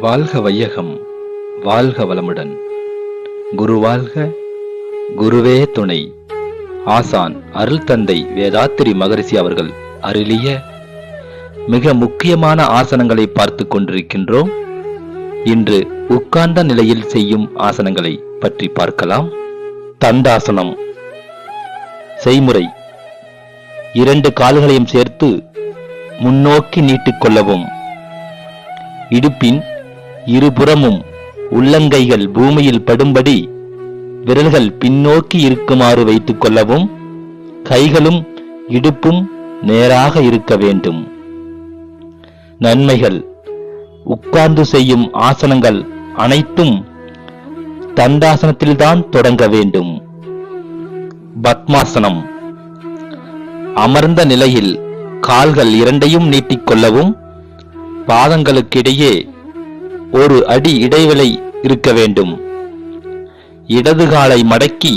வாழ்க வையகம் வாழ்க வளமுடன். குரு வாழ்க குருவே துணை. ஆசான் அருள் தந்தை வேதாத்திரி மகரிஷி அவர்கள் அருளிய மிக முக்கியமான ஆசனங்களை பார்த்து கொண்டிருக்கின்றோம். இன்று உட்கார்ந்த நிலையில் செய்யும் ஆசனங்களை பற்றி பார்க்கலாம். தண்டாசனம். செய்முறை. இரண்டு கால்களையும் சேர்த்து முன்னோக்கி நீட்டிக்கொள்ளவும். இடுப்பின் இருபுறமும் உள்ளங்கைகள் பூமியில் படும்படி விரல்கள் பின்னோக்கி இருக்குமாறு வைத்துக் கொள்ளவும் கைகளும் இடுப்பும் நேராக இருக்க வேண்டும். நன்மைகள். உட்கார்ந்து செய்யும் ஆசனங்கள் அனைத்தும் தண்டாசனத்தில்தான் தொடங்க வேண்டும். பத்மாசனம். அமர்ந்த நிலையில் கால்கள் இரண்டையும் நீட்டிக்கொள்ளவும் பாதங்களுக்கிடையே ஒரு அடி இடைவெளி இருக்க வேண்டும். இடது காலை மடக்கி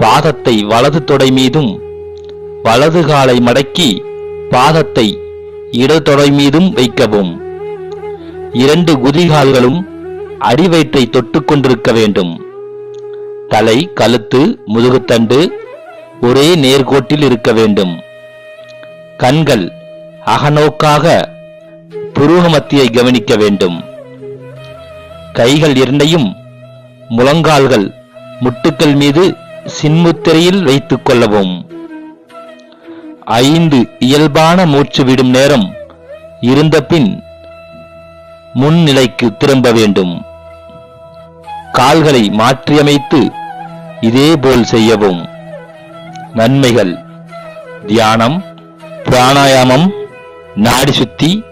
பாதத்தை வலது தொடை மீதும் வலது காலை மடக்கி பாதத்தை இடது தொடை மீதும் வைக்கவும். இரண்டு குதிகால்களும் அடிவயிற்றை தொட்டுக்கொண்டிருக்க வேண்டும். தலை கழுத்து முதுகுத்தண்டு ஒரே நேர்கோட்டில் இருக்க வேண்டும். கண்கள் அகநோக்காக புருவமத்தியை கவனிக்க வேண்டும். கைகள் இரண்டையும் முழங்கால்கள் முட்டுக்கள் மீது சின்முத்திரையில் வைத்துக் கொள்ளவும். ஐந்து இயல்பான மூச்சு விடும் நேரம் இருந்தபின் முன்னிலைக்கு திரும்ப வேண்டும். கால்களை மாற்றியமைத்து இதேபோல் செய்யவும். நன்மைகள். தியானம் பிராணாயாமம் நாடி சுத்தி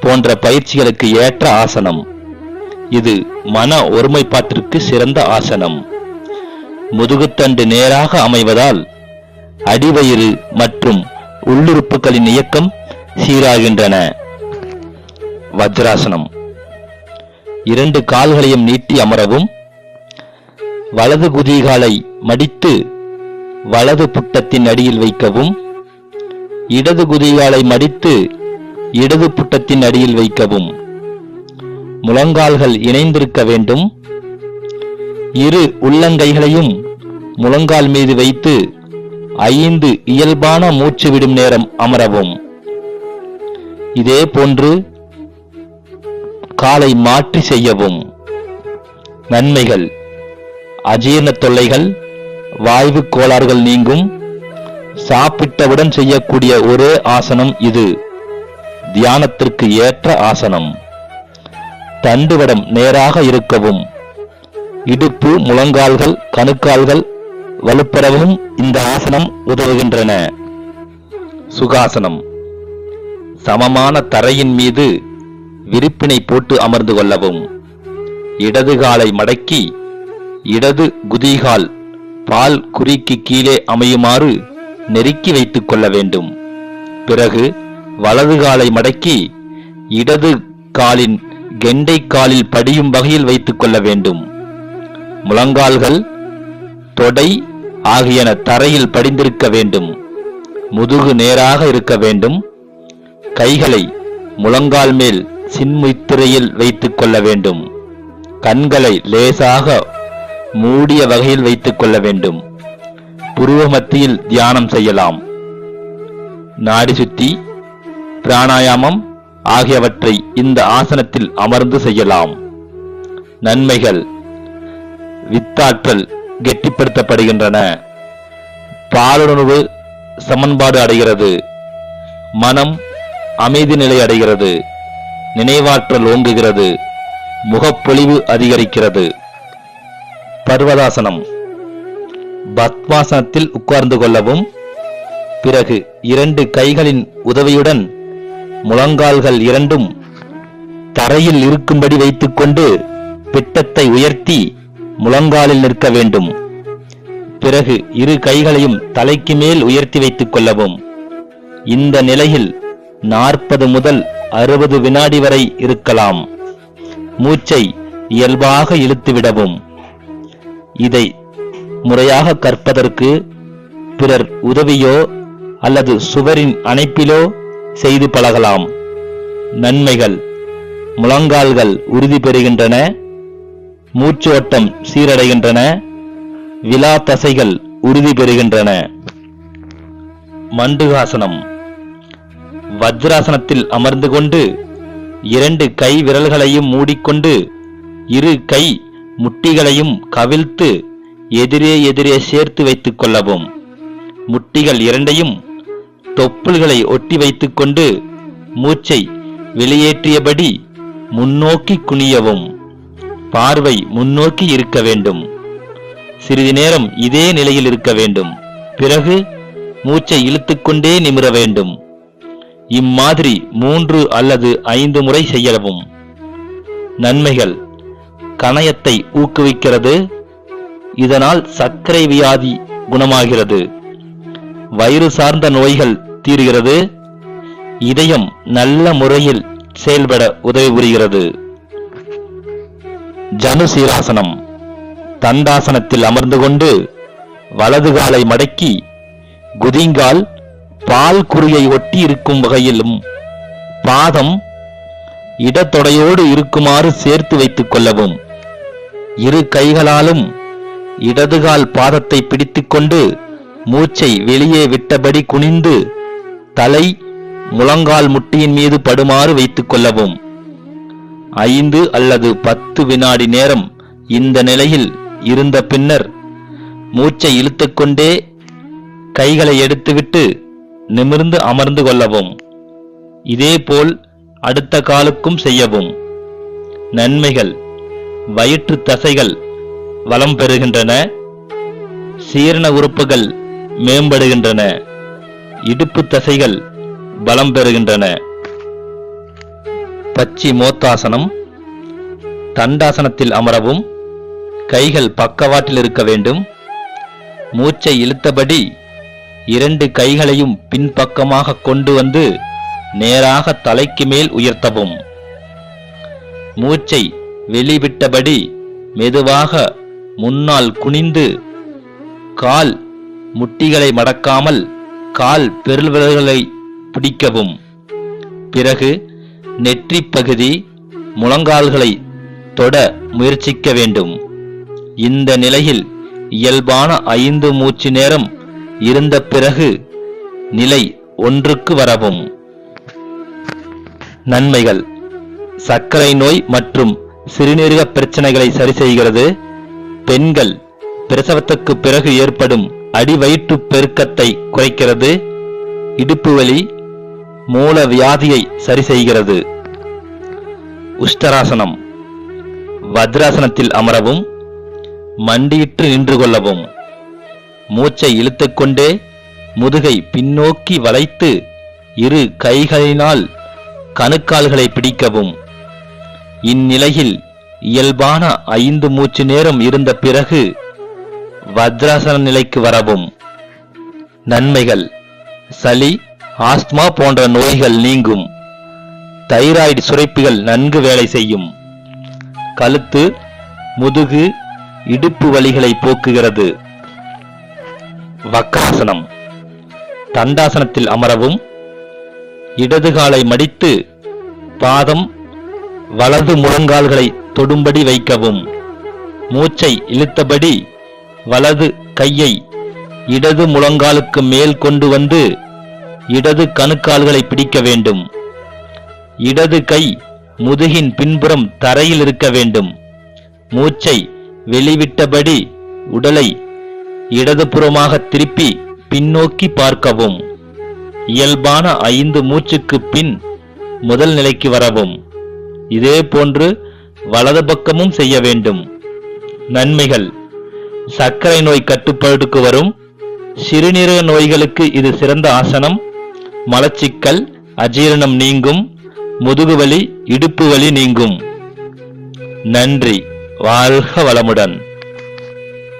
போன்ற பயிற்சிகளுக்கு ஏற்ற ஆசனம். இது மன ஒருமைப்பாட்டிற்கு சிறந்த ஆசனம். முதுகுத்தண்டு நேராக அமைவதால் அடிவயிறு மற்றும் உள்ளுறுப்புகளின் இயக்கம் சீராகின்றன. வஜ்ராசனம். இரண்டு கால்களையும் நீட்டி அமரவும். வலது குதிகாலை மடித்து வலது புட்டத்தின் அடியில் வைக்கவும். இடது குதிகாலை மடித்து இடது புட்டத்தின் அடியில் வைக்கவும். முழங்கால்கள் இணைந்திருக்க வேண்டும். இரு உள்ளங்கைகளையும் முழங்கால் மீது வைத்து ஐந்து இயல்பான மூச்சு விடும் நேரம் அமரவும். இதே போன்று காலை மாற்றி செய்யவும். நன்மைகள். அஜீரண தொல்லைகள் வாய்வு கோளாறுகள் நீங்கும். சாப்பிட்டவுடன் செய்யக்கூடிய ஒரே ஆசனம் இது. தியானத்திற்கு ஏற்ற ஆசனம். தண்டுவடம் நேராக இருக்கவும். இடுப்பு முழங்கால்கள் கணுக்கால்கள் வலுப்பெறவும் இந்த ஆசனம் உதவுகின்றன. சுகாசனம். சமமான தரையின் மீது விரிப்பினை போட்டு அமர்ந்து கொள்ளவும். இடது காலை மடக்கி இடது குதிகால் பால் குறிக்கு கீழே அமையுமாறு நெருக்கி வைத்துக் கொள்ள வேண்டும். பிறகு வலது காலை மடக்கி இடது காலின் கெண்டை காலில் படியும் வகையில் வைத்துக் கொள்ள வேண்டும். முழங்கால்கள் தொடை ஆகியன தரையில் படிந்திருக்க வேண்டும். முதுகு நேராக இருக்க வேண்டும். கைகளை முழங்கால் மேல் சின்முத்திரையில் வைத்துக் கொள்ள வேண்டும். கண்களை லேசாக மூடிய வகையில் வைத்துக் கொள்ள வேண்டும். புருவ மத்தியில் தியானம் செய்யலாம். நாடி சுத்தி பிராணாயாமம் ஆகியவற்றை இந்த ஆசனத்தில் அமர்ந்து செய்யலாம். நன்மைகள் வித்தாற்றல் கெட்டிப்படுத்தப்படுகின்றன. பாலுணர்வு சமன்பாடு அடைகிறது. மனம் அமைதி நிலை அடைகிறது. நினைவாற்றல் ஓங்குகிறது. முகப்பொலிவு அதிகரிக்கிறது. பர்வதாசனம். பத்மாசனத்தில் உட்கார்ந்து கொள்ளவும் பிறகு இரண்டு கைகளின் உதவியுடன் முழங்கால்கள் இரண்டும் தரையில் இருக்கும்படி வைத்துக்கொண்டு பிட்டத்தை உயர்த்தி முழங்காலில் நிற்க வேண்டும். பிறகு இரு கைகளையும் தலைக்கு மேல் உயர்த்தி வைத்துக் கொள்ளவும். இந்த நிலையில் நாற்பது முதல் அறுபது வினாடி வரை இருக்கலாம். மூச்சை இயல்பாக இழுத்துவிடவும் இதை முறையாக கற்பதற்கு பிறர் உதவியோ அல்லது சுவரின் அணைப்பிலோ செய்து பழகலாம். நன்மைகள் முழங்கால்கள் உறுதி பெறுகின்றன. மூச்சோட்டம் சீரடைகின்றன. விழா தசைகள் உறுதி பெறுகின்றன. மண்டுகாசனம். வஜ்ராசனத்தில் அமர்ந்து கொண்டு இரண்டு கை விரல்களையும் மூடிக்கொண்டு இரு கை முட்டிகளையும் கவிழ்த்து எதிரே எதிரே சேர்த்து வைத்துக் கொள்ளவும். முட்டிகள் இரண்டையும் தொப்புள்களை ஒட்டி வைத்துக்கொண்டு மூச்சை வெளியேற்றியபடி முன்னோக்கி குனியவும். பார்வை முன்னோக்கி இருக்க வேண்டும். சிறிது நேரம் இதே நிலையில் இருக்க வேண்டும். பிறகு மூச்சை இழுத்துக்கொண்டே நிமிர வேண்டும். இம்மாதிரி மூன்று அல்லது ஐந்து முறை செய்யவும். நன்மைகள். கணையத்தை ஊக்குவிக்கிறது. இதனால் சர்க்கரை வியாதி குணமாகிறது. வயிறு சார்ந்த நோய்கள் தீருகிறது. இதயம் நல்ல முறையில் செயல்பட உதவி புரிகிறது. ஜனுசீராசனம். தண்டாசனத்தில் அமர்ந்து கொண்டு வலது காலை மடக்கி குதிங்கால் பால் குறியை ஒட்டி இருக்கும் வகையிலும் பாதம் இடத்தொடையோடு இருக்குமாறு சேர்த்து வைத்துக் கொள்ளவும். இரு கைகளாலும் இடதுகால் பாதத்தை பிடித்துக்கொண்டு மூச்சை வெளியே விட்டபடி குனிந்து தலை முழங்கால் முட்டியின் மீது படுமாறு வைத்துக் கொள்ளவும். ஐந்து அல்லது பத்து வினாடி நேரம் இந்த நிலையில் இருந்த பின்னர் மூச்சை இழுத்துக்கொண்டே கைகளை எடுத்துவிட்டு நிமிர்ந்து அமர்ந்து கொள்ளவும். இதேபோல் அடுத்த காலுக்கும் செய்யவும். நன்மைகள். வயிற்று தசைகள் வளம் பெறுகின்றன. சீரண உறுப்புகள் மேம்படுகின்றன. இடுப்பு தசைகள் பலம் பெறுகின்றன. பச்சி மோத்தாசனம் தண்டாசனத்தில் அமரவும் கைகள் பக்கவாட்டில் இருக்க வேண்டும். மூச்சை இழுத்தபடி இரண்டு கைகளையும் பின்பக்கமாக கொண்டு வந்து நேராக தலைக்கு மேல் உயர்த்தவும். மூச்சை வெளிவிட்டபடி மெதுவாக முன்னால் குனிந்து கால் முட்டிகளை மடக்காமல் கால் பெருவிரல்களை பிடிக்கவும். பிறகு நெற்றி பகுதி முழங்கால்களை தொட முயற்சிக்க வேண்டும். இந்த நிலையில் இயல்பான ஐந்து மூச்சு நேரம் இருந்த பிறகு நிலை ஒன்றுக்கு வரவும். நன்மைகள். சர்க்கரை நோய் மற்றும் சிறுநீரக பிரச்சனைகளை சரி செய்கிறது. பெண்கள் பிரசவத்துக்கு பிறகு ஏற்படும் அடிவயிற்று பெருக்கத்தை குறைக்கிறது. இடுப்பு வலி மூல வியாதியை சரி செய்கிறது உஷ்டராசனம் வஜ்ராசனத்தில் அமரவும் மண்டியிட்டு நின்று கொள்ளவும். மூச்சை இழுத்துக்கொண்டே முதுகை பின்னோக்கி வளைத்து இரு கைகளினால் கணுக்கால்களை பிடிக்கவும். இந்நிலையில் இயல்பான ஐந்து மூச்சு நேரம் இருந்த பிறகு வஜ்ராசன நிலைக்கு வரவும். நன்மைகள். சளி ஆஸ்துமா போன்ற நோய்கள் நீங்கும். தைராய்டு சுரைப்புகள் நன்கு வேலை செய்யும். கழுத்து முதுகு இடுப்பு வலிகளை போக்குகிறது. வக்ராசனம் தண்டாசனத்தில் அமரவும். இடது காலை மடித்து பாதம் வலது முழங்கால்களை தொடும்படி வைக்கவும். மூச்சை இழுத்தபடி வலது கையை இடது முழங்காலுக்கு மேல் கொண்டு வந்து இடது கணுக்கால்களை பிடிக்க வேண்டும். இடது கை முதுகின் பின்புறம் தரையில் இருக்க வேண்டும். மூச்சை வெளிவிட்டபடி உடலை இடதுபுறமாக திருப்பி பின்னோக்கி பார்க்கவும். இயல்பான ஐந்து மூச்சுக்கு பின் முதல் நிலைக்கு வரவும். இதே போன்று வலது பக்கமும் செய்ய வேண்டும். நன்மைகள். சர்க்கரை நோய் கட்டுப்பாட்டுக்கு வரும். சிறுநீரக நோய்களுக்கு இது சிறந்த ஆசனம். மலச்சிக்கல் அஜீரணம் நீங்கும். முதுகுவலி இடுப்பு வலி நீங்கும். நன்றி. வாழ்க வளமுடன்.